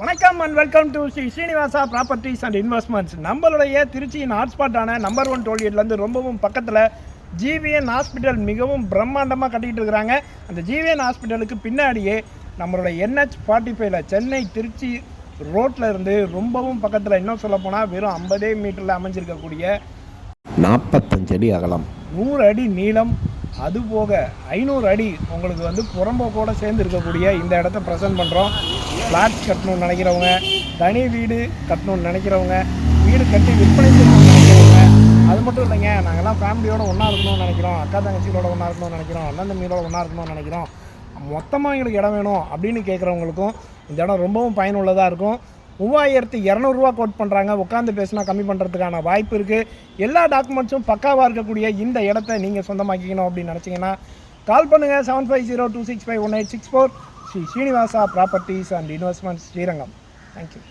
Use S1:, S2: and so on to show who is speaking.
S1: வணக்கம் and welcome to Sri Srinivasa properties and investments நம்மளுடைய திருச்சியின் ஹாட்ஸ்பாட்டான நம்பர் ஒன் டோல்கேட்லேருந்து ரொம்பவும் பக்கத்தில் ஜிவிஎன் ஹாஸ்பிட்டல் மிகவும் பிரம்மாண்டமாக கட்டிக்கிட்டு இருக்கிறாங்க. அந்த ஜிவிஎன் ஹாஸ்பிட்டலுக்கு பின்னாடியே நம்மளோட என்ஹெச் ஃபார்ட்டி ஃபைவ்ல சென்னை திருச்சி ரோட்டில் இருந்து ரொம்பவும் பக்கத்தில் இன்னும் சொல்ல போனால் வெறும் ஐம்பதே மீட்டரில் அமைஞ்சிருக்கக்கூடிய
S2: நாற்பத்தஞ்சு அடி அகலம்.
S1: நூறு அடி நீளம். அது போக ஐநூறு அடி உங்களுக்கு வந்து புறம்போக்கோட சேர்ந்து இருக்கக்கூடிய இந்த இடத்த ப்ரெசென்ட் பண்ணுறோம் ஃப்ளாட் கட்டணும்னு நினைக்கிறவங்க தனி வீடு கட்டணும்னு நினைக்கிறவங்க வீடு கட்டி விற்பனை செய்யணும்னு நினைக்கிறவங்க அது மட்டும் இல்லைங்க. நாங்கள்லாம் ஃபேமிலியோட ஒன்றா இருக்கணும்னு நினைக்கிறோம். அக்கா தங்கச்சிகளோட ஒன்றா இருக்கணும்னு நினைக்கிறோம். அண்ணன் தம்பியோட ஒன்றா இருக்கணும்னு நினைக்கிறோம். மொத்தமாக எங்களுக்கு இடம் வேணும் அப்படின்னு கேட்குறவங்களுக்கும் இந்த இடம் ரொம்பவும் பயனுள்ளதாக இருக்கும். மூவாயிரத்தி இரநூறுவா கோட் பண்ணுறாங்க உட்காந்து பேசினா கம்மி பண்ணுறதுக்கான வாய்ப்பு இருக்குது எல்லா டாக்குமெண்ட்ஸும் பக்காவாக இருக்கக்கூடிய இந்த இடத்த நீங்கள் சொந்தமாக்கிக்கணும் அப்படின்னு நினச்சிங்கன்னா கால் பண்ணுங்கள் seven five zero two six five one eight six four Sri Srinivasa properties and investments Srirangam thank you